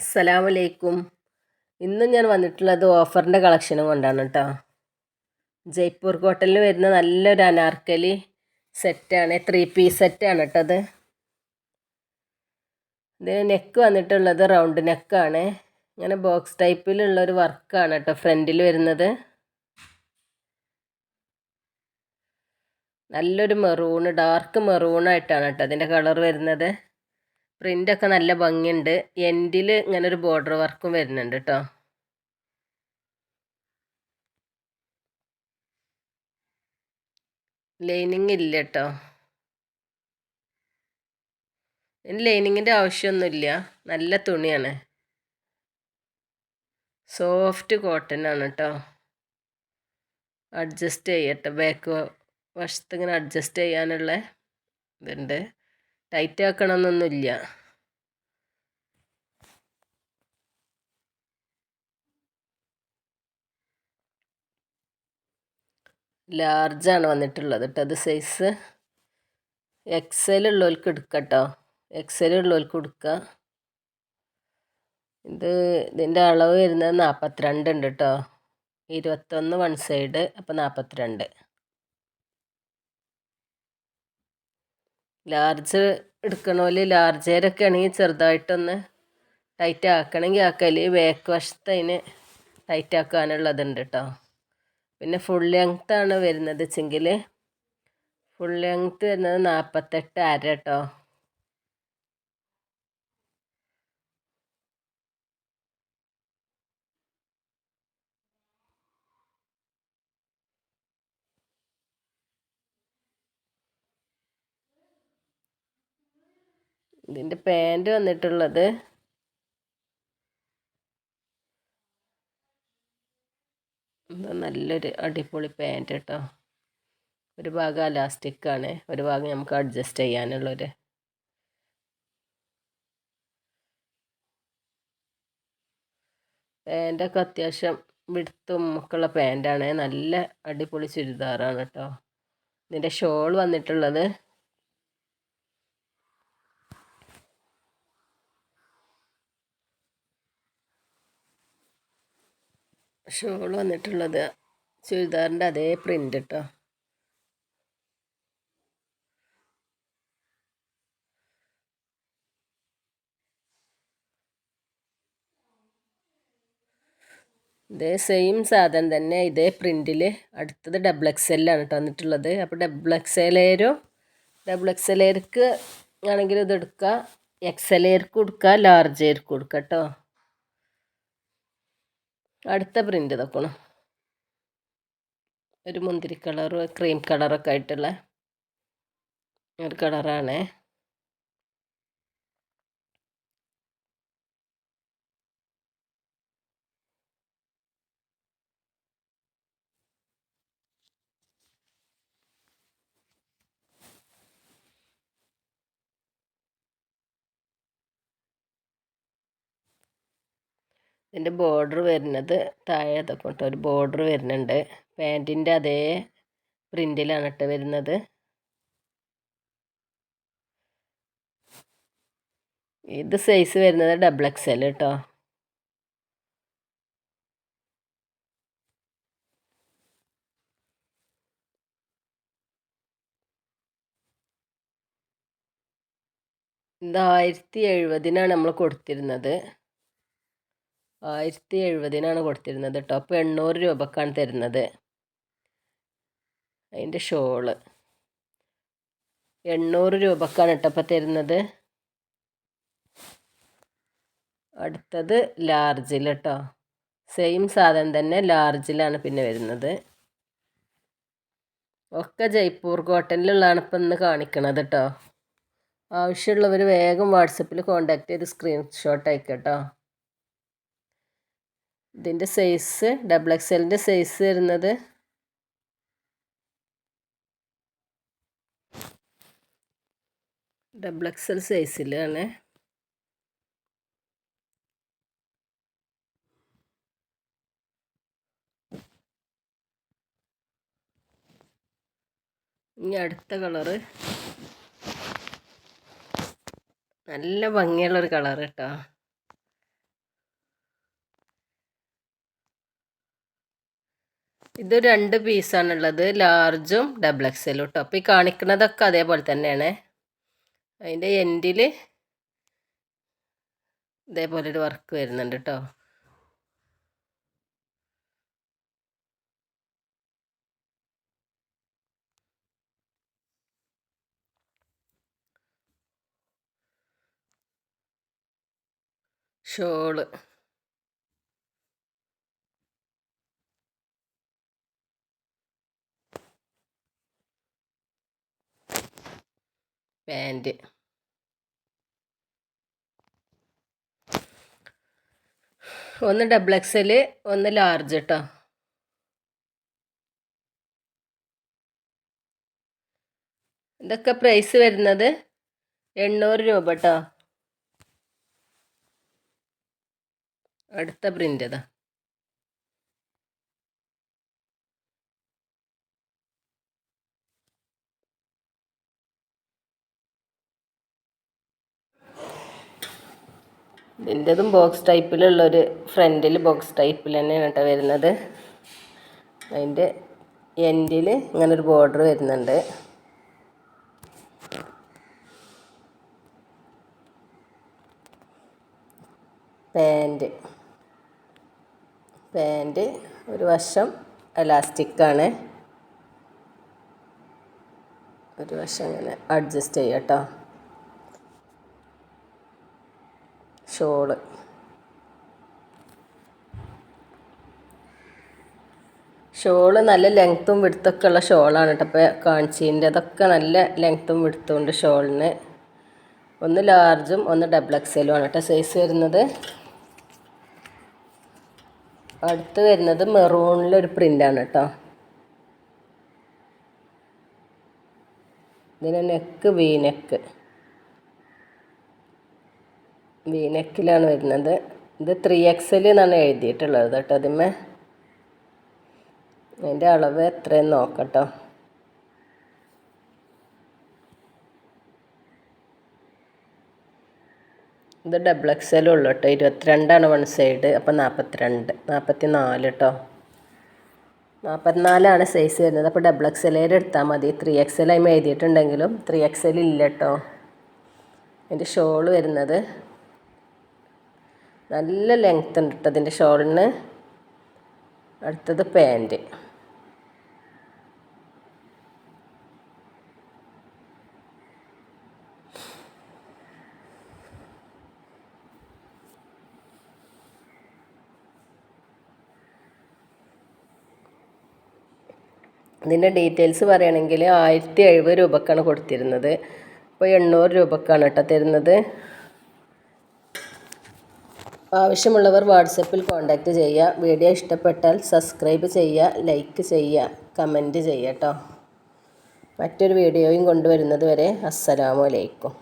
അസ്സലാമലൈക്കും. ഇന്ന് ഞാൻ വന്നിട്ടുള്ളത് ഓഫറിന്റെ കളക്ഷനും കൊണ്ടാണ് കേട്ടോ ജയ്പൂർ ഹോട്ടലിൽ വരുന്ന നല്ലൊരു അനാർക്കലി സെറ്റാണ് ത്രീ പീസ് സെറ്റാണ് കേട്ടോ അത്. ഇതിന് നെക്ക് വന്നിട്ടുള്ളത് റൗണ്ട് നെക്കാണ് ഇങ്ങനെ ബോക്സ് ടൈപ്പിലുള്ള ഒരു വർക്കാണ് കേട്ടോ ഫ്രണ്ടിൽ വരുന്നത്. നല്ലൊരു മെറൂൺ ഡാർക്ക് മെറൂണായിട്ടാണ് കേട്ടോ അതിന്റെ കളർ വരുന്നത്. പ്രിന്റൊക്കെ നല്ല ഭംഗിയുണ്ട്. എൻഡിൽ ഇങ്ങനെ ഒരു ബോർഡർ വർക്കും വരുന്നുണ്ട് കേട്ടോ ലൈനിങ് ഇല്ല കേട്ടോ ലൈനിങ്ങിന്റെ ആവശ്യമൊന്നുമില്ല നല്ല തുണിയാണ്. സോഫ്റ്റ് കോട്ടൺ ആണ് കേട്ടോ അഡ്ജസ്റ്റ് ചെയ്യട്ടെ. ബാക്ക് വശത്ത് ഇങ്ങനെ അഡ്ജസ്റ്റ് ചെയ്യാനുള്ള ഇതുണ്ട്. ടൈറ്റ് ആക്കണമെന്നൊന്നുമില്ല. ലാർജാണ് വന്നിട്ടുള്ളത് കേട്ടോ അത് സൈസ് എക്സൽ ഉള്ളവർക്ക് എടുക്കാം കേട്ടോ എക്സൽ ഉള്ളവർക്ക് കൊടുക്കുക ഇത് ഇതിന്റെ അളവ് വരുന്നത് നാൽപ്പത്തിരണ്ട് ഉണ്ട് കേട്ടോ ഇരുപത്തൊന്ന് വൺ സൈഡ് അപ്പോൾ നാൽപ്പത്തിരണ്ട് ലാർജ് എടുക്കണോൽ ലാർജേരൊക്കെ ആണെങ്കിൽ ചെറുതായിട്ടൊന്ന് ടൈറ്റ് ആക്കണമെങ്കിൽ ആക്കൽ ബാക്ക് വശത്ത് അതിന് ടൈറ്റ് ആക്കാനുള്ളതുണ്ട് കേട്ടോ പിന്നെ ഫുൾ ലെങ്ത്താണ് വരുന്നത് വെച്ചെങ്കിൽ ഫുൾ ലെങ്ത് വരുന്നത് നാൽപ്പത്തെട്ട് അര കേട്ടോ ഇതിന്റെ പാന്റ് വന്നിട്ടുള്ളത്. നല്ലൊരു അടിപൊളി പാന്റ് കേട്ടോ. ഒരു ഭാഗം അലാസ്റ്റിക്കാണ് ഒരു ഭാഗം നമുക്ക് അഡ്ജസ്റ്റ് ചെയ്യാനുള്ളൊരു. പാന്റൊക്കെ അത്യാവശ്യം വിടുത്തും ഒക്കെയുള്ള പാന്റാണ് നല്ല അടിപൊളി ചുരിദാറാണ് കേട്ടോ. ഇതിന്റെ ഷോൾ വന്നിട്ടുള്ളത്. ഷോൾ വന്നിട്ടുള്ളത് ചുരിദാറിന്റെ അതേ പ്രിന്റ് കേട്ടോ ഇതേ സെയിം സാധനം തന്നെ ഇതേ പ്രിന്റിൽ അടുത്തത് ഡബിൾ എക്സ് എല്ലാണ് കേട്ടോ വന്നിട്ടുള്ളത്. അപ്പോൾ ഡബിൾ എക്സ് എലേരും ഡബിൾ എക്സ് എലേർക്ക് ആണെങ്കിലും ഇത് എടുക്കുക എക്സ് കൊടുക്കുക ലാർജ് ഏർക്ക് കൊടുക്കുക കേട്ടോ അടുത്ത പ്രിന്റ് ഇതൊക്കണം ഒരു മുന്തിരി കളറ് ക്രീം കളറൊക്കെ ആയിട്ടുള്ള ഒരു കളറാണ് ഇതിന്റെ ബോർഡർ വരുന്നത് താഴെ കേട്ടോ ഒരു ബോർഡർ വരുന്നുണ്ട്. പാന്റിന്റെ അതേ പ്രിന്റിലാണ് കേട്ടോ വരുന്നത്. ഇത് സൈസ് വരുന്നത് ഡബിൾ എക്സ് എൽ കേട്ടോ ഇത് ആയിരത്തി എഴുപതിനാണ് നമ്മൾ കൊടുത്തിരുന്നത്. ആയിരത്തി എഴുപതിനാണ് കൊടുത്തിരുന്നത് കേട്ടോ അപ്പോൾ എണ്ണൂറ് രൂപക്കാണ് തരുന്നത്. അതിന്റെ ഷോൾ. എണ്ണൂറ് രൂപക്കാണ് കേട്ടോ തരുന്നത്. അടുത്തത് ലാർജിൽ കേട്ടോ സെയിം സാധനം തന്നെ ലാർജിലാണ് പിന്നെ വരുന്നത്. ഒക്കെ ജയ്പൂർ കോട്ടനിലുള്ളതാണ് ഇപ്പം ഇന്ന് കാണിക്കണത് കേട്ടോ ആവശ്യമുള്ളവർ വേഗം വാട്സപ്പിൽ കോൺടാക്റ്റ് ചെയ്ത് സ്ക്രീൻഷോട്ട് അയക്കട്ടോ ഇതിന്റെ സൈസ് ഡബിൾ എക്സലിന്റെ സൈസ് വരുന്നത്. ഡബിൾ എക്സൽ സൈസിലാണ് ഇനി അടുത്ത കളറ് നല്ല ഭംഗിയുള്ളൊരു കളർ കേട്ടോ. ഇത് രണ്ട് പീസാണുള്ളത് ലാർജും ഡബിൾ എക്സലും കേട്ടോ അപ്പോൾ ഈ കാണിക്കുന്നതൊക്കെ അതേപോലെ തന്നെയാണ്. അതിന്റെ എൻഡിൽ ഇതേപോലെ ഒരു വർക്ക് വരുന്നുണ്ട് കേട്ടോ ഷോൾ. പാന്റ് ഒന്ന് ഡബിൾ എക്സ് എക്സൽ ഒന്ന് ലാർജ് കേട്ടോ ഇതൊക്കെ പ്രൈസ് വരുന്നത് എണ്ണൂറ് രൂപ കേട്ടോ അടുത്ത പ്രിന്റ് ഇതാ ഇതിന്റെതും ബോക്സ് ടൈപ്പിലുള്ളൊരു ഫ്രണ്ടിൽ ബോക്സ് ടൈപ്പിൽ തന്നെയാണ് കേട്ടോ വരുന്നത്. അതിന്റെ എൻഡിൽ ഇങ്ങനൊരു ബോർഡർ വരുന്നുണ്ട്. പാന്റ് പാന്റ് ഒരു വശം എലാസ്റ്റിക്കാണ് ഒരു വശം ഇങ്ങനെ അഡ്ജസ്റ്റ് ചെയ്യാം കേട്ടോ. ഷോൾ. ഷോൾ നല്ല ലെങ്ത്തും വിടുത്തൊക്കെ ഉള്ള ഷോളാണ് കേട്ടോ. ഇപ്പോൾ കാണിച്ചതിന്റെ അതൊക്കെ നല്ല ലെങ്ത്തും വിടുത്തും ഉണ്ട് ഷോളിന്. ഒന്ന് ലാർജും ഒന്ന് ഡബിൾ എക്സലും ആണ് കേട്ടോ സൈസ് വരുന്നത്. അടുത്ത് വരുന്നത് മെറൂണിലൊരു പ്രിന്റാണ് കേട്ടോ. ഇതിന് നെക്ക് വി നെക്ക് വി നെക്കിലാണ് വരുന്നത്. ഇത് ത്രീ എക്സൽ എന്നാണ് എഴുതിയിട്ടുള്ളത് കേട്ടോ അതിമേ അതിന്റെ അളവ് എത്രയെന്ന് നോക്കട്ടോ. ഇത് ഡബിൾ എക്സലും ഉള്ളു കേട്ടോ. ഇരുപത്തിരണ്ടാണ് വൺ സൈഡ് അപ്പോൾ നാൽപ്പത്തിരണ്ട് നാൽപ്പത്തി നാല് കേട്ടോ. നാൽപ്പത്തിനാലാണ് സൈസ് വരുന്നത്. അപ്പോൾ ഡബിൾ എക്സലേര് എടുത്താൽ മതി. ത്രീ എക്സൽ ആയി എഴുതിയിട്ടുണ്ടെങ്കിലും ത്രീ എക്സൽ ഇല്ല കേട്ടോ. എന്റെ ഷോൾ വരുന്നത്. നല്ല ലെങ്ത് ഉണ്ട് കേട്ടോ അതിന്റെ ഷോളിന് അടുത്തത് പാന്റ് ഇതിന്റെ ഡീറ്റെയിൽസ് പറയുകയാണെങ്കിൽ ആയിരത്തി എഴുപത് രൂപക്കാണ് കൊടുത്തിരുന്നത്. ഇപ്പോൾ എണ്ണൂറ് രൂപക്കാണ് കേട്ടോ തരുന്നത്. ആവശ്യമുള്ളവർ വാട്സപ്പിൽ കോൺടാക്റ്റ് ചെയ്യുക. വീഡിയോ ഇഷ്ടപ്പെട്ടാൽ സബ്സ്ക്രൈബ് ചെയ്യുക ലൈക്ക് ചെയ്യുക കമന്റ് ചെയ്യുക കേട്ടോ മറ്റൊരു വീഡിയോയും കൊണ്ടുവരുന്നത് വരെ അസ്സലാമു അലൈക്കും.